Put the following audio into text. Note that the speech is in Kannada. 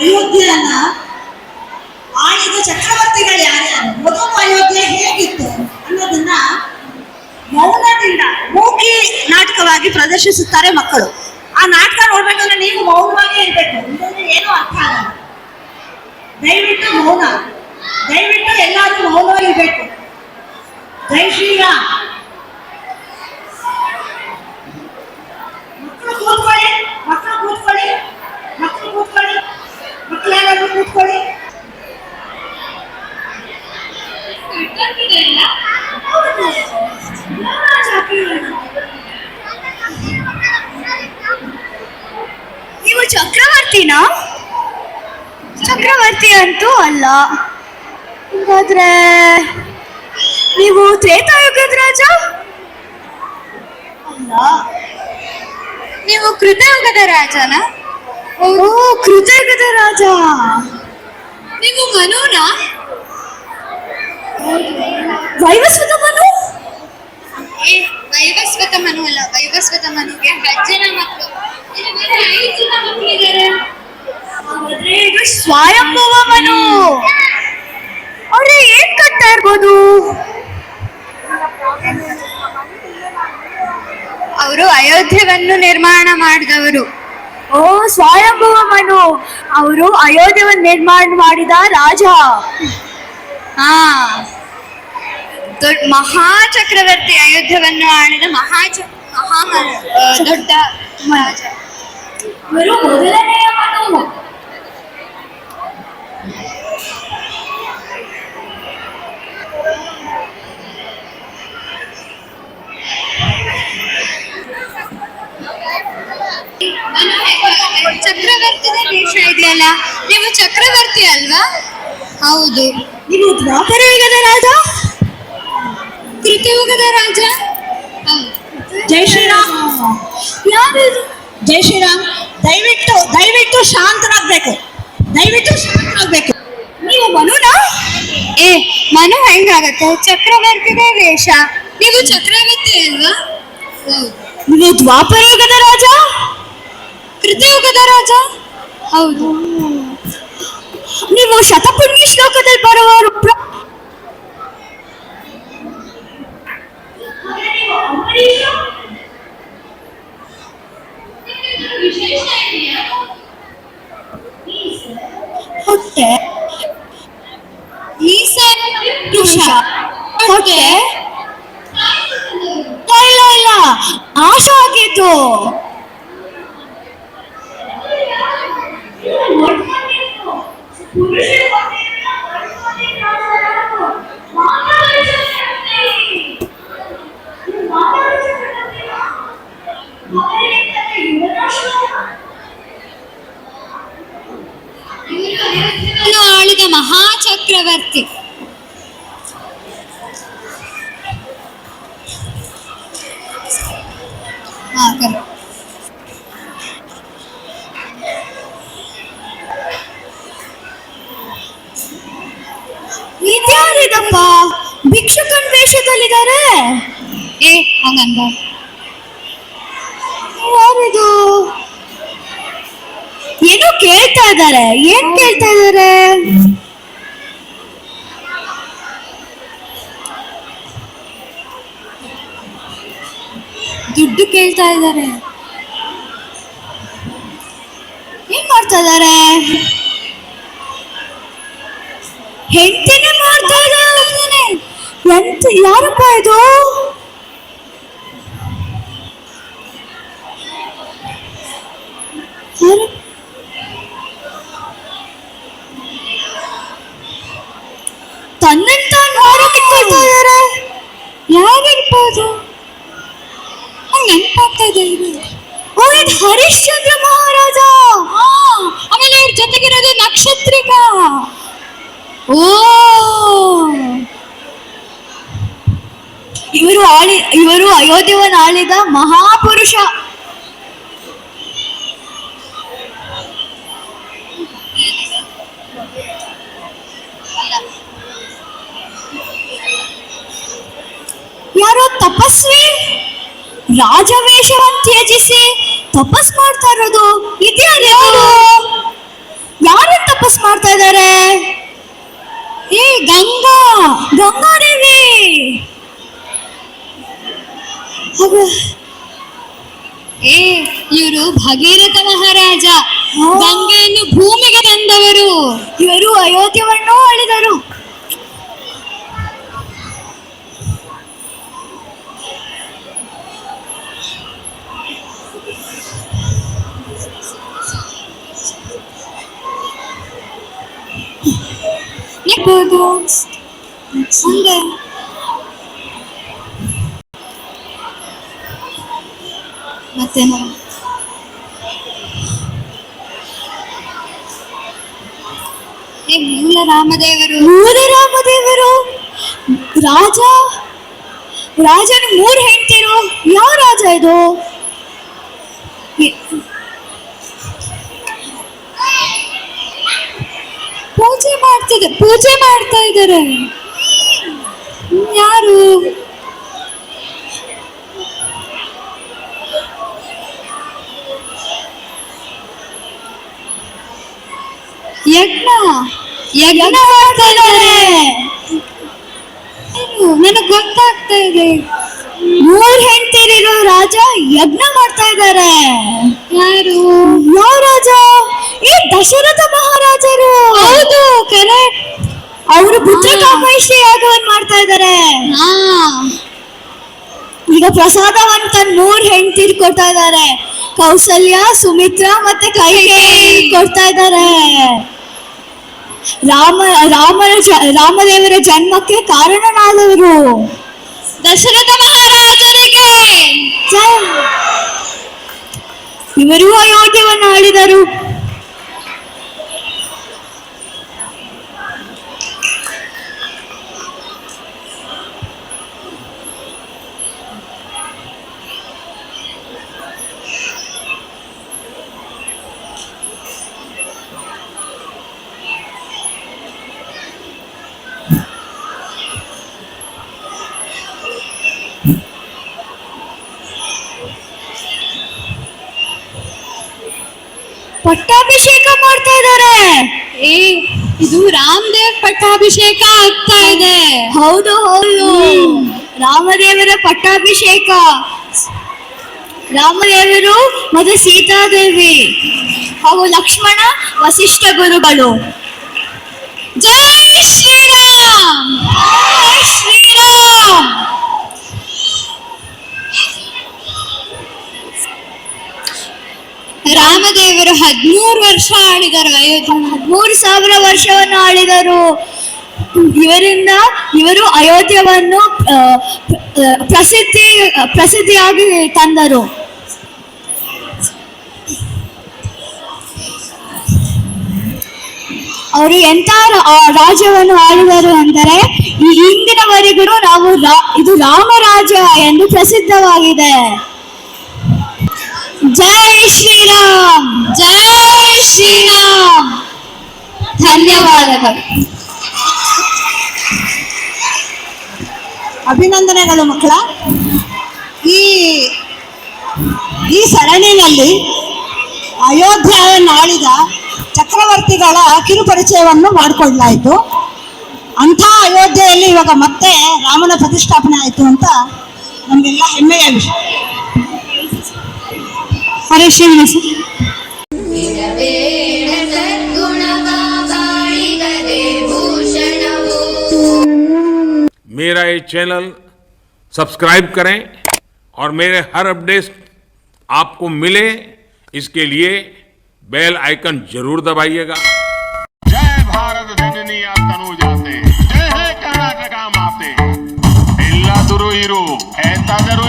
ಅಯೋಧ್ಯೆಯನ್ನ ಆಳಿದ ಚಕ್ರವರ್ತಿಗಳು ಯಾರ್ಯಾರು ಮೊದಲು ಅಯೋಧ್ಯೆ ಹೇಗಿತ್ತು ಅನ್ನೋದನ್ನ ಮೌನದಿಂದ ಮೂಕಿ ನಾಟಕವಾಗಿ ಪ್ರದರ್ಶಿಸುತ್ತಾರೆ ಮಕ್ಕಳು. ಆ ನಾಟಕ ನೋಡ್ಬೇಕಂದ್ರೆ ನೀವು ಮೌನವಾಗಿ ಇರ್ಬೇಕು. ಏನೂ ಅರ್ಥ ಆಗಲ್ಲ. ದಯವಿಟ್ಟು ಮೌನ. ದಯವಿಟ್ಟು ಎಲ್ಲರೂ ಮೌನವಾಗಿರ್ಬೇಕು. ಜೈ ಶ್ರೀರಾಮ್. ನೀವು ಚಕ್ರವರ್ತಿನಾ? ಚಕ್ರವರ್ತಿ ಅಂತೂ ಅಲ್ಲ. ಹಾಗಾದ್ರೆ ನೀವು ತ್ರೇತಾಯುಗದ ರಾಜ? ಅಲ್ಲ. ನೀವು ಕೃತಯುಗದ ರಾಜನ? ಓ ಕೃತಯುಗದ ರಾಜ. ನೀವು ಮನುನ? ವೈವಸ್ವತ ಮನು ಏ ವೈವಸ್ವತ ಮನು ಅಲ್ಲ ವೈವಸ್ವತ ಮನುಗೆ ಹತ್ತು ಜನ ಮಕ್ಕಳು ಇದು ಸ್ವಯಂಭವ ಮನು ಅವ್ರೆ ಏನ್ ಕಟ್ತಾ ಇರ್ಬೋದು? ಅವರು ಅಯೋಧ್ಯೆಯನ್ನು ನಿರ್ಮಾಣ ಮಾಡಿದವರು. ಓ ಸ್ವಯಂಭವ ಮನು ಅವರು ಅಯೋಧ್ಯೆಯನ್ನು ನಿರ್ಮಾಣ ಮಾಡಿದ ರಾಜ. ಹಾ. ದೊಡ್ಡ ಮಹಾ ಚಕ್ರವರ್ತಿ ಅಯೋಧ್ಯವನ್ನು ಆಳಿದ ಮಹಾ ಮಹಾ ದೊಡ್ಡ ರಾಜ ಇವರು ಮೊದಲನೆಯ ಮನು ದೇಶ ಇದೆಯಲ್ಲ? ನೀವು ಚಕ್ರವರ್ತಿ ಅಲ್ವಾ? ಹೌದು. ನೀವು ದ್ವಾಪರ ಯುಗದ ರಾಜ ಹೋಗದ ರಾಜ? ಜೈ ಶ್ರೀರಾಮ್. ಯಾರು ಯಾವುದು ಜೈ ಶ್ರೀರಾಮ್. ದಯವಿಟ್ಟು ದಯವಿಟ್ಟು ಶಾಂತರಾಗ್ಬೇಕು. ದಯವಿಟ್ಟು ಶಾಂತರಾಗ್ಬೇಕು. ನೀವು ಮನುನ? ಏ. ಮನು ಹೆಂಗಾಗತ್ತೆ? ಚಕ್ರವರ್ತಿದ ವೇಷ. ನೀವು ಚಕ್ರವರ್ತಿ ಅಲ್ವಾ? ನೀವು ದ್ವಾಪರ ಯುಗದ ರಾಜ? ಕೃತಯುಗದ ರಾಜ? ಹೌದು. ನೀವು ಶತಪುಣ್ಯ ಶ್ಲೋಕದಲ್ಲಿ ಬರುವವರು Hotel. Listen, Tusha. Hotel. Laila, Asha ke to. ಆಳಿದ ಮಹಾಚಕ್ರವರ್ತಿ. ಇದ್ಯಾರಿದಪ್ಪ? ಭಿಕ್ಷುಕನ್ ವೇಷದಲ್ಲಿದ್ದಾರೆ? ಏ ಹಂಗಂದ. ಯಾರಿದು? ಏನೋ ಕೇಳ್ತಾ ಇದ್ದಾರೆ. ಏನ್ ಕೇಳ್ತಾ ಇದ್ದಾರೆ? ದುಡ್ಡು ಕೇಳ್ತಾ ಇದ್ದಾರೆ. ಏನ್ ಮಾಡ್ತಾ ಇದ್ದಾರೆ? ಹೆಂಡತಿನೇ ಮಾಡ್ತಾ ಇದ್ದಾರೆ ಎಂತ ಯಾರಪ್ಪ ಇದು? ಯೋಧುವನಾಳಿದ ಮಹಾಪುರುಷ. ಯಾರೋ ತಪಸ್ವಿ? ರಾಜವೇಷವನ್ನು ತ್ಯಜಿಸಿ ತಪಸ್ ಮಾಡ್ತಾ ಇರೋದು ಇದ್ಯಾರು ಯಾರು ತಪಸ್ ಮಾಡ್ತಾ ಇದ್ದಾರೆ ಏ ಗಂಗಾ ದೇವಿ ಏ ಇವರು ಭಗೀರಥ ಮಹಾರಾಜ. ಗಂಗೆಯನ್ನು ಭೂಮಿಗೆ ತಂದವರು. ಇವರು ಅಯೋಧ್ಯವನ್ನು ಅಳಿದರು. ಮುಂದೆ ಹಂಗೆ ಮತ್ತೇನು ಏ, ಮೂಲ ರಾಮದೇವರು. ಮೂಲ ರಾಮದೇವರು. ರಾಜ, ರಾಜನ ಮೂರ್ ಹೆಂಡ್ತಿರು. ಯಾವ ರಾಜ ಇದು? ಪೂಜೆ ಮಾಡ್ತಿದೆ, ಪೂಜೆ ಮಾಡ್ತಾ ಇದ್ದಾರೆ. ಯಾರು? ಯಜ್ಞ. ಯಜ್ಞ ಮಾಡ್ತಾ ಇದ್ದಾರೆ ಏನು ನನಗ್ ಗೊತ್ತಾಗ್ತಾ ಇದೆ. ಮೂರ್ ಹೆಂಡತಿರಿರೋ ರಾಜ ಯಜ್ಞ ಮಾಡ್ತಾ ಇದ್ದಾರೆ ಯಾರು? ಯಾವ ರಾಜ? ಈ ದಶರಥ ಮಹಾರಾಜರು. ಹೌದು ಕರೆಕ್ಟ್ ಅವರು ಪುತ್ರ ಕಾಮೇಶ್ವರಿ ಯಾಗವನ್ನು ಮಾಡ್ತಾ ಇದ್ದಾರೆ ಹಾ. ಈಗ ಪ್ರಸಾದವನ್ನು ತನ್ನ ಮೂರ್ ಹೆಂಡತಿರ್ ಕೊಡ್ತಾ ಇದ್ದಾರೆ ಕೌಸಲ್ಯ, ಸುಮಿತ್ರಾ ಮತ್ತೆ ಕೈಕೇಯಿ ಕೊಡ್ತಾ ಇದ್ದಾರೆ ರಾಮ ರಾಮನ ರಾಮದೇವರ ಜನ್ಮಕ್ಕೆ ಕಾರಣನಾದವರು ದಶರಥ ಮಹಾರಾಜರಿಗೆ. ಇವರು ಅಯೋಧ್ಯವನ್ನು ಆಳಿದರು. ಪಟ್ಟಾಭಿಷೇಕ ಮಾಡ್ತಾ ಇದ್ದಾರೆ. ಏ ಇದು ರಾಮದೇವ್ ಪಟ್ಟಾಭಿಷೇಕ ಆಗ್ತಾ ಇದೆ. ಹೌದು ಹೌದು. ರಾಮದೇವರ ಪಟ್ಟಾಭಿಷೇಕ. ರಾಮದೇವರು ಮತ್ತು ಸೀತಾದೇವಿ ಹಾಗೂ ಲಕ್ಷ್ಮಣ ವಸಿಷ್ಠ ಗುರುಗಳು. ಜೈ ಶ್ರೀರಾಮ್. ಜೈ ಶ್ರೀರಾಮ್. ರಾಮದೇವರು ಹದಿಮೂರು ವರ್ಷ ಆಳಿದರು ಅಯೋಧ್ಯ ಹದಿಮೂರು ಸಾವಿರ ವರ್ಷವನ್ನು ಆಳಿದರು. ಇವರಿಂದ ಇವರು ಅಯೋಧ್ಯವನ್ನು ಪ್ರಸಿದ್ಧಿ, ಪ್ರಸಿದ್ಧಿಯಾಗಿ ತಂದರು. ಅವರು ಎಂತ ರಾಜ್ಯವನ್ನು ಆಳಿದರು ಅಂದರೆ, ಈ ಇಂದಿನವರೆಗೂ ನಾವು ಇದು ರಾಮರಾಜ ಎಂದು ಪ್ರಸಿದ್ಧವಾಗಿದೆ. ಜೈ ಶ್ರೀರಾಮ್ ಜೈ ಶ್ರೀರಾಮ್. ಧನ್ಯವಾದಗಳು. ಅಭಿನಂದನೆಗಳು ಮಕ್ಕಳ. ಈ ಈ ಸರಣಿನಲ್ಲಿ ಅಯೋಧ್ಯೆಯನ್ನಾಳಿದ ಚಕ್ರವರ್ತಿಗಳ ಕಿರುಪರಿಚಯವನ್ನು ಮಾಡಿಕೊಳ್ಳಲಾಯಿತು. ಅಂಥ ಅಯೋಧ್ಯೆಯಲ್ಲಿ ಇವಾಗ ಮತ್ತೆ ರಾಮನ ಪ್ರತಿಷ್ಠಾಪನೆ ಆಯಿತು ಅಂತ ನಮಗೆಲ್ಲ ಹೆಮ್ಮೆಯ ವಿಷಯ. ಹರೇ ಶ್ರೀನಿವಾಸ मेरा ये चैनल सब्सक्राइब करें और मेरे हर अपडेट आपको मिले इसके लिए बेल आइकन जरूर दबाइएगा जय भारत जननी तनु जाते जय हे कर्नाटका माते ಎಲ್ಲಾದರೂ ಇರು ಎಂತಾದರೂ